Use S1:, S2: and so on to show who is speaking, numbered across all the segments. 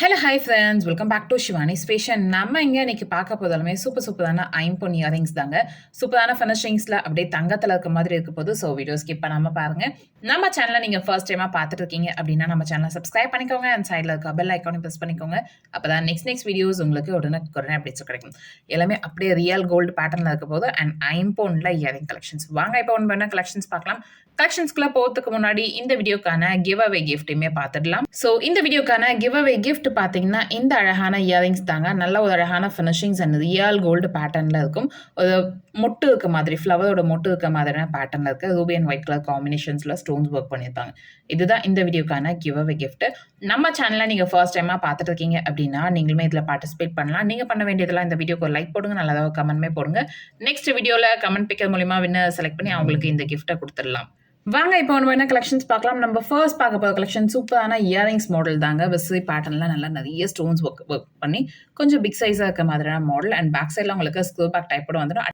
S1: Hello hi friends welcome back to Shivani ஸ்பேஷன் நம்ம இங்கே இன்னைக்கு பார்க்க போதாலுமே சூப்பர் சூப்பரான ஐம்பொன் இயரிங்ஸ் தாங்க. சூப்பரான ஃபினிஷிங்ஸில் அப்படியே தங்கத்தில் இருக்க மாதிரி இருக்க போது ஸோ வீடியோ ஸ்கிப் பண்ணாமல் பாருங்க. நம்ம சேனலை நீங்கள் ஃபர்ஸ்ட் டைமாக பார்த்துட்டு இருக்கீங்க அப்படின்னா நம்ம சேனலை சப்ஸ்கிரைப் பண்ணிக்கோங்க. அண்ட் சைடில் இருக்க பெல் ஐக்கானை ப்ரெஸ் பண்ணிக்கோங்க. அப்போ தான் நெக்ஸ்ட் நெக்ஸ்ட் வீடியோஸ் உங்களுக்கு உடனே உடனே அப்படி கிடைக்கும். எல்லாமே அப்படியே ரியல் கோல்டு பேட்டர்னில் இருக்க போது அண்ட் ஐம்பொன்ல இயரிங் கலெக்ஷன்ஸ் வாங்க இப்போ ஒன்று பண்ண கலெக்ஷன்ஸ் பார்க்கலாம். கலெக்ஷன்ஸ்க்குள்ளே போகிறதுக்கு முன்னாடி இந்த வீடியோக்கான கிவ் அவே கிஃப்ட்டுமே பார்த்துடலாம். ஸோ இந்த வீடியோக்கான கிவ் அவே கிஃப்ட் பார்த்தீங்கன்னா இந்த அழகான இயரிங்ஸ் தாங்க. நல்ல ஒரு அழகான ஃபினிஷிங்ஸ் அண்ட் ரியல் கோல்டு பேட்டர்னில் இருக்கும். ஒரு மொட்டு இருக்க மாதிரி ஃப்ளவரோட மொட்டு இருக்க மாதிரியான பேட்டர்னில் இருக்க. ரூபி அண்ட் ஒயிட் கலர் காம்பினேஷன்ஸில் ஸ்டோன்ஸ் ஒர்க் பண்ணியிருப்பாங்க இதுதான் இந்த வீடியோக்கான கிவ் அவே கிஃப்ட் நம்ம சேனலில் நீங்கள் ஃபர்ஸ்ட் டைமாக பார்த்துட்டு இருக்கீங்க அப்படின்னா நீங்களுமே இதில் பார்ட்டிசிபேட் பண்ணலாம். நீங்கள் பண்ண வேண்டியதெல்லாம் இந்த வீடியோக்கு ஒரு லைக் போடுங்க. நல்லதாக கமெண்ட்மே போடுங்க. நெக்ஸ்ட் வீடியோவில் கமெண்ட் பிக்கர் மூலிமா வின்னர் செலக்ட் பண்ணி அவங்களுக்கு இந்த கிஃப்ட்டை கொடுத்துடலாம். வாங்க இப்போ நம்ம என்ன கலெக்ஷன்ஸ் பார்க்கலாம்? நம்ம ஃபர்ஸ்ட் பார்க்க போகிற கலெக்ஷன் சூப்பரான இயரிங்ஸ் மாடல் தாங்க. விசி பேட்டர்ன்லாம் நல்லா நிறைய ஸ்டோன்ஸ் ஒர்க் ஒர்க் பண்ணி கொஞ்சம் பிக் சைஸாக இருக்க மாதிரியான மாடல் அண்ட் பேக் சைடில் உங்களுக்கு ஸ்க்ரூ பேக் டைப்போட வந்துடும்.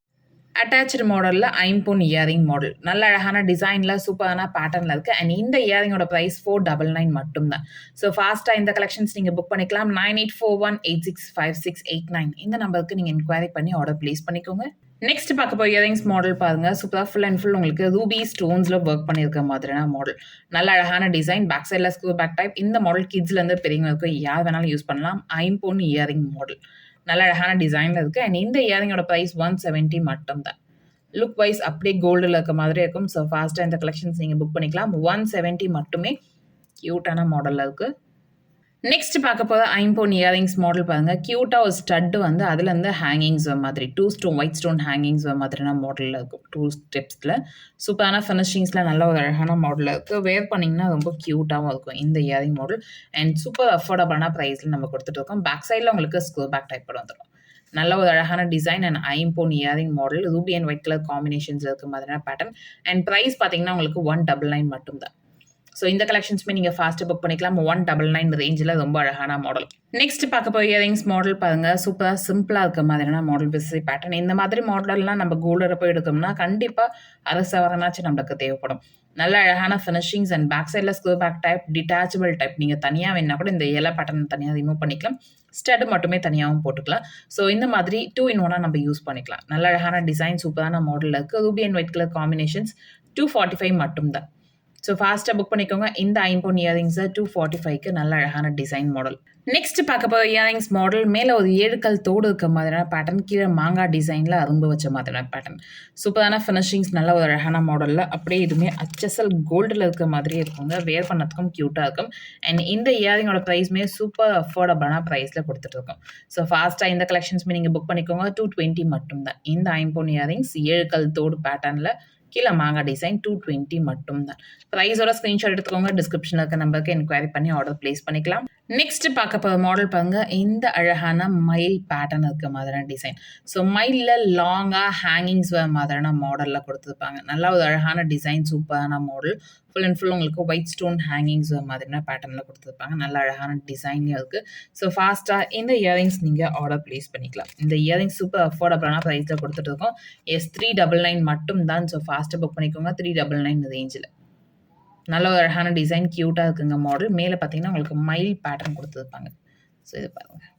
S1: அட்டாச்சு மாடலில் ஐம்பொன் இயரிங் மாடல் நல்ல அழகான டிசைனில் சூப்பரான பேட்டர்னில் இருக்குது அண்ட் இந்த இயரிங்கோட ப்ரைஸ் ஃபோர் டபுள் நைன் மட்டும்தான். ஸோ ஃபாஸ்ட்டாக இந்த கலெக்ஷன்ஸ் நீங்கள் புக் பண்ணிக்கலாம். Nine eight four one eight six five six eight nine இந்த நம்பருக்கு நீங்கள் என்கொயரி பண்ணி ஆர்டர் ப்ளேஸ் பண்ணிக்கோங்க. நெக்ஸ்ட் பார்க்க போய் இயரிங்ஸ் மாடல் பாருங்க. சூப்பராக ஃபுல் அண்ட் ஃபுல் உங்களுக்கு ரூபி ஸ்டோன்ஸில் ஒர்க் பண்ணியிருக்க மாதிரியான மாடல் நல்ல அழகான டிசைன் பேக் சைடில் ஸ்க்ரூ பேக் டைப் இந்த மாடல் கிட்ஸ்லேருந்து பெரியவங்களுக்கு யார் வேணாலும் யூஸ் பண்ணலாம். ஐம்பொன் இயரிங் மாடல் நல்ல அழகான டிசைனில் இருக்குது அண்ட் இந்த இயரிங்கோட ப்ரைஸ் ஒன் செவன்ட்டி மட்டும்தான். லுக் வைஸ் அப்படியே கோல்டில் இருக்க மாதிரி இருக்கும். ஸோ ஃபாஸ்ட்டாக இந்த கலெக்ஷன்ஸ் நீங்கள் புக் பண்ணிக்கலாம். ஒன் செவன்ட்டி மட்டுமே க்யூட்டான மாடலில் இருக்குது நெக்ஸ்ட் பார்க்க போகிற ஐம்போன் இயரிங்ஸ் மாடல் பாருங்கள் க்யூட்டாக ஒரு ஸ்டட்டு வந்து அதுலேருந்து ஹேங்கிங்ஸ் மாதிரி two stone white stone hangings மாதிரியான மாடலில் இருக்கும். டூ ஸ்டெப்ஸில் சூப்பரான ஃபினிஷிங்ஸில் நல்ல ஒரு அழகான மாடலில் இருக்குது வேர் பண்ணிங்கன்னா ரொம்ப க்யூட்டாகவும் இருக்கும் இந்த இயரிங் மாடல் அண்ட் சூப்பர் அஃபோர்டபுளான ப்ரைஸில் நம்ம கொடுத்துட்டு இருக்கோம். பேக் சைடில் உங்களுக்கு ஸ்கூல் பேக் டைப் வந்துடும் நல்ல ஒரு அழகான design and ஐம்போன் earring model ruby and white colour combinations இருக்க மாதிரியான பேட்டர்ன் அண்ட் ப்ரைஸ் பார்த்தீங்கன்னா உங்களுக்கு ஒன் டபுள் நைன் மட்டும்தான். ஸோ இந்த கலெக்ஷன்ஸுமே நீங்கள் ஃபாஸ்ட்டு புக் பண்ணிக்கலாம். ஒன் டபுள் நைன் ரேஞ்சில் ரொம்ப அழகான மாடல் நெக்ஸ்ட் பார்க்க போய் இயரிங்ஸ் மாடல் பாருங்க. சூப்பராக சிம்பிளாக இருக்க மாதிரியான மாடல் பிஸி பேட்டர்ன் இந்த மாதிரி மாடலெல்லாம் நம்ம கோல்டில் போய் எடுக்கணும்னா கண்டிப்பாக அரசவரனாச்சும் நம்மளுக்கு தேவைப்படும். நல்ல அழகான ஃபினிஷிங்ஸ் அண்ட் பேக் சைடில் screw back type detachable type நீங்கள் தனியாக வேணா கூட இந்த இலை பேட்டர்ன் தனியாக ரிமூவ் பண்ணிக்கலாம். ஸ்டட் மட்டுமே தனியாகவும் போட்டுக்கலாம். ஸோ இந்த மாதிரி டூ இன் ஒன்னாக நம்ம யூஸ் பண்ணிக்கலாம். நல்ல அழகான டிசைன் சூப்பரான மாடலில் இருக்குது ruby and white colour combinations two forty five மட்டும் தான் ஸோ ஃபாஸ்ட்டாக புக் பண்ணிக்கோங்க. இந்த ஐம்பொன் இயரிங்ஸை டூ ஃபார்ட்டி ஃபைவ்க்கு நல்ல அழகான டிசைன் மாடல் நெக்ஸ்ட் பார்க்க போகிற இயரிங்ஸ் மாடல் மேலே ஒரு ஏழு கல் தோடு இருக்க மாதிரியான பேட்டர்ன் கீழே மாங்காய் டிசைனில் அரும்பு வச்ச மாதிரியான பேட்டர்ன் சூப்பரான ஃபினிஷிங்ஸ் நல்ல ஒரு அழகான மாடலில் அப்படியே இதுவுமே அச்சசல் கோல்டில் இருக்க மாதிரியே இருக்குங்க. வேர் பண்ணதுக்கும் க்யூட்டாக இருக்கும். அண்ட் இந்த இயரிங்கோட ப்ரைஸ்மே சூப்பர் அஃபோர்டபுளான ப்ரைஸில் கொடுத்துட்ருக்கோம் ஸோ ஃபாஸ்ட்டாக இந்த கலெக்ஷன்ஸ்மே நீங்கள் புக் பண்ணிக்கோங்க. டூ டுவெண்ட்டி மட்டும்தான். இந்த ஐம்பொன் இயரிங்ஸ் ஏழு கல் தோடு பேட்டர்னில் கீழே மாங்காய் டிசைன் டூ டுவெண்ட்டி மட்டும் தான் ப்ரைஸோட ஸ்க்ரீன்ஷாட் எடுத்துக்கோங்க. டிஸ்கிரிப்ஷனில் இருக்க நம்பருக்கு என்கொயரி பண்ணி ஆர்டர் ப்ளேஸ் பண்ணிக்கலாம். நெக்ஸ்ட் பார்க்க போகிற மாடல் பாருங்க. இந்த அழகான மயில் பேட்டர்ன் இருக்க மாதிரியான டிசைன் ஸோ மயிலில் லாங்காக ஹேங்கிங்ஸ் வர மாதிரியான மாடலில் கொடுத்துருப்பாங்க. நல்லா ஒரு அழகான டிசைன் சூப்பரான மாடல் ஃபுல் அண்ட் ஃபுல் உங்களுக்கு ஒயிட் ஸ்டோன் ஹேங்கிங்ஸ் மாதிரியான பேட்டர்னில் கொடுத்துருப்பாங்க. நல்ல அழகான டிசைன்லேயும் இருக்குது ஸோ ஃபாஸ்ட்டாக இந்த இயரிங்ஸ் நீங்கள் ஆர்டர் ப்ளேஸ் பண்ணிக்கலாம். இந்த இயரிங்ஸ் சூப்பர் அஃபோர்டபுளான ப்ரைஸில் கொடுத்துட்டு இருக்கோம். எஸ் த்ரீ டபுள் நைன் மட்டும் தான் ஸோ ஃபாஸ்ட்டாக புக் பண்ணிக்கோங்க. த்ரீ டபுள் நைன் ரேஞ்சில் நல்ல ஒரு அழகான டிசைன் க்யூட்டாக இருக்குங்க மாடல் மேலே பார்த்தீங்கன்னா உங்களுக்கு மயில் பேட்டர்ன் கொடுத்துருப்பாங்க ஸோ இது பாருங்கள்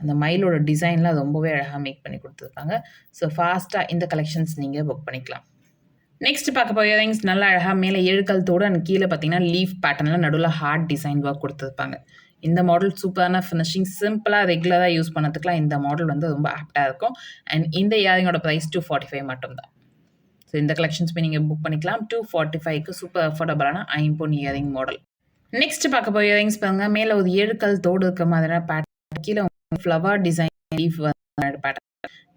S1: அந்த மயிலோட டிசைன்லாம் ரொம்பவே அழகாக மேக் பண்ணி கொடுத்துருப்பாங்க ஸோ ஃபாஸ்ட்டாக இந்த கலெக்ஷன்ஸ் நீங்கள் புக் பண்ணிக்கலாம். நெக்ஸ்ட் பார்க்க போய் இயரிங்ஸ் நல்லா அழகாக மேலே எழுக்கலத்தோடு அண்ட் கீழே பார்த்தீங்கன்னா லீஃப் பேட்டர்னில் நடுவில் ஹார்ட் டிசைன் ஒர்க் கொடுத்துருப்பாங்க இந்த மாடல் சூப்பரான ஃபினிஷிங் சிம்பிளாக ரெகுலராக யூஸ் பண்ணதுக்குலாம் இந்த மாடல் வந்து ரொம்ப ஆப்டாக இருக்கும். அண்ட் இந்த இயரிங்கோட ப்ரைஸ் டூ ஃபார்ட்டி ஃபைவ் மட்டும்தான். ஸோ இந்த கலெக்ஷன்ஸ்மே நீங்கள் புக் பண்ணிக்கலாம். டூ ஃபார்ட்டி ஃபைவ்க்கு சூப்பர் அஃபோர்டபுளான ஐம்பொன் இயரிங் மாடல் நெக்ஸ்ட் பார்க்க போய் இயரிங்ஸ் பாருங்க. மேலே ஒரு ஏழுக்கல் தோடு இருக்க மாதிரியான பேட்டர்ன் கீழே ஃப்ளவர் டிசைன் லீஃப் பேட்டர்ன்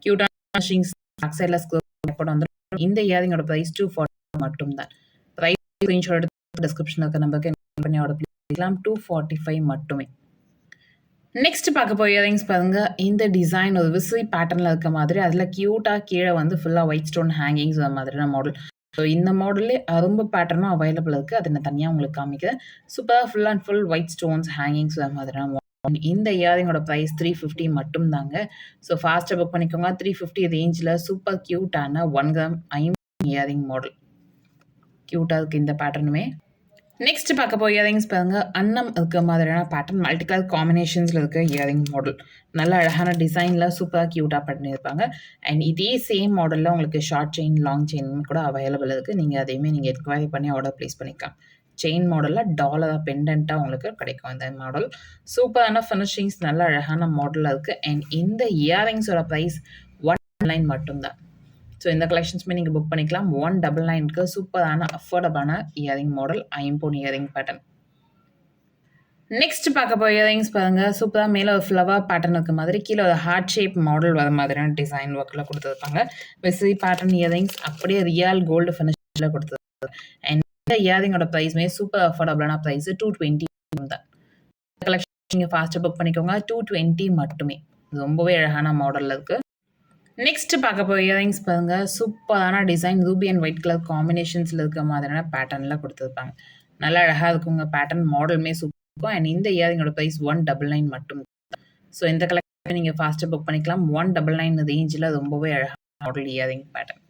S1: க்யூட்டான ஃபினிஷிங்ஸ் பேக் சைடில் ஸ்கோர் வந்து இந்த இயரிங்கோட ப்ரைஸ் டூ ஃபார்ட்டி மட்டும் தான் ப்ரைஸ் ஸ்க்ரீன்ஷாட் எடுத்து டிஸ்கிரிப்ஷனில் இருக்க நம்பருக்கு பண்ணி ஆர்டர் பண்ணிக்கலாம். டூ ஃபார்ட்டி ஃபைவ் மட்டுமே. நெக்ஸ்ட் பார்க்க போய் இயரிங்ஸ் பாருங்க. இந்த டிசைன் ஒரு விசிறி பேட்டர்னில் இருக்க மாதிரி அதில் க்யூட்டாக கீழே வந்து ஃபுல்லாக ஒயிட் ஸ்டோன் ஹேங்கிங்ஸ் மாதிரியான மாடல் ஸோ இந்த மாடல்லே அரும்பு பேட்டர்னும் அவைலபிள் இருக்குது அதை நான் தனியாக உங்களுக்கு காமிக்கிறேன். சூப்பராக full and full white stones hangings மாதிரியான மாடல் இந்த இயரிங்கோட ப்ரைஸ் த்ரீ ஃபிஃப்டி மட்டும் தாங்க. ஸோ ஃபாஸ்ட்டாக புக் பண்ணிக்கோங்க. த்ரீ ஃபிஃப்டி ரேஞ்சில் சூப்பர் க்யூட்டான ஒன் கிராம் ஐம்பது இயரிங் மாடல் க்யூட்டாக இருக்குது இந்த பேட்டர்னுமே நெக்ஸ்ட் பார்க்க போய் இயரிங்ஸ் பாருங்க. அன்னம் இருக்க மாதிரியான பேட்டர்ன் மல்டி கலர் காம்பினேஷன்ஸில் இருக்க இயரிங் மாடல் நல்ல அழகான டிசைனில் சூப்பராக க்யூட்டாக பண்ணியிருப்பாங்க. அண்ட் இதே சேம் மாடலில் உங்களுக்கு ஷார்ட் செயின் லாங் செயின் கூட அவைலபிள் இருக்குது நீங்கள் அதையுமே நீங்கள் என்கொயரி பண்ணி ஆர்டர் ப்ளேஸ் பண்ணிக்கலாம். செயின் மாடலில் டாலராக பெண்டண்ட்டாக உங்களுக்கு கிடைக்கும் இந்த மாடல் சூப்பரான ஃபினிஷிங்ஸ் நல்ல அழகான மாடலில் இருக்குது அண்ட் இந்த இயரிங்ஸோட ப்ரைஸ் ஒன் லைன் மட்டும்தான். ஸோ இந்த கலெக்ஷன்ஸுமே நீங்கள் புக் பண்ணிக்கலாம். ஒன் டபுள் நைனுக்கு சூப்பரான அஃபோர்டபுளான இயரிங் மாடல் ஐம்போன் இயரிங் பேட்டர்ன் நெக்ஸ்ட் பார்க்க போய் இயரிங்ஸ் பாருங்கள் சூப்பராக மேலே ஒரு ஃப்ளவர் பேட்டர்ன் இருக்க மாதிரி கீழே ஒரு ஹார்ட் ஷேப் மாடல் வர மாதிரியான டிசைன் ஒர்க்கில் கொடுத்துருப்பாங்க. விசிறி பேட்டர்ன் இயரிங்ஸ் அப்படியே ரியல் கோல்டு ஃபினிஷில் கொடுத்துருக்காங்க அண்ட் இந்த இயரிங்கோட ப்ரைஸுமே சூப்பர் அஃபோர்டபுளான ப்ரைஸ் டூ டுவெண்ட்டி தான். கலெக்ஷன் நீங்கள் ஃபாஸ்ட்டாக புக் பண்ணிக்கோங்க. டூ டுவெண்ட்டி மட்டுமே. ரொம்பவே அழகான மாடலில் இருக்குது நெக்ஸ்ட் பார்க்க போய் இயரிங்ஸ் பாருங்க. சூப்பரான design ruby and white colour காம்பினேஷன்ஸில் இருக்க மாதிரியான பேட்டர்னில் கொடுத்துருப்பாங்க. நல்லா அழகாக இருக்குங்க. பேட்டர்ன் மாடலுமே சூப்பர் இருக்கும். அண்ட் இந்த இயரிங்கோட ப்ரைஸ் ஒன் டபுள் நைன் மட்டும். ஸோ இந்த கலெக்ஷன் நீங்கள் ஃபாஸ்ட்டாக புக் பண்ணிக்கலாம். ஒன் டபுள் நைன் ரேஞ்சில் ரொம்பவே அழகாக மாடல் இயரிங் பேட்டர்ன்